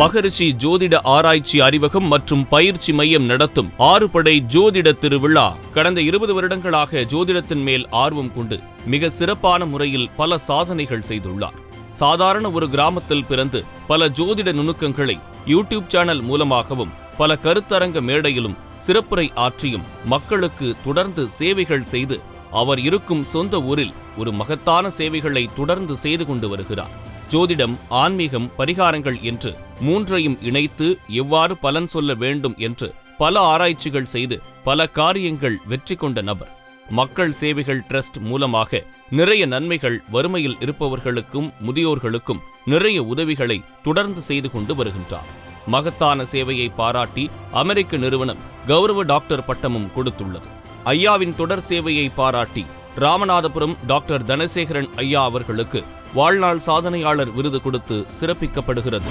மகரிஷி ஜோதிட ஆராய்ச்சி அறிவகம் மற்றும் பயிற்சி மையம் நடத்தும் ஆறுபடை ஜோதிட திருவிழா கடந்த இருபது வருடங்களாக ஜோதிடத்தின் மேல் ஆர்வம் கொண்டு மிக சிறப்பான முறையில் பல சாதனைகள் செய்துள்ளார். சாதாரண ஒரு கிராமத்தில் பிறந்து பல ஜோதிட நுணுக்கங்களை யூடியூப் சேனல் மூலமாகவும் பல கருத்தரங்க மேடையிலும் சிறப்புரை ஆற்றியும் மக்களுக்கு தொடர்ந்து சேவைகள் செய்து அவர் இருக்கும் சொந்த ஊரில் ஒரு மகத்தான சேவைகளை தொடர்ந்து செய்து கொண்டு வருகிறார். ஜோதிடம் ஆன்மீகம் பரிகாரங்கள் என்று மூன்றையும் இணைத்து எவ்வாறு பலன் சொல்ல வேண்டும் என்று பல ஆராய்ச்சிகள் செய்து பல காரியங்கள் வெற்றி கொண்ட நபர். மக்கள் சேவைகள் டிரஸ்ட் மூலமாக நிறைய நன்மைகள் வறுமையில் இருப்பவர்களுக்கும் முதியோர்களுக்கும் நிறைய உதவிகளை தொடர்ந்து செய்து கொண்டு வருகின்றார். மகத்தான சேவையை பாராட்டி அமெரிக்க நிறுவனம் கௌரவ டாக்டர் பட்டமும் கொடுத்துள்ளது. ஐயாவின் தொடர் சேவையை பாராட்டி ராமநாதபுரம் டாக்டர் தனசேகரன் ஐயா அவர்களுக்கு வாழ்நாள் சாதனையாளர் விருது கொடுத்து சிறப்பிக்கப்படுகிறது.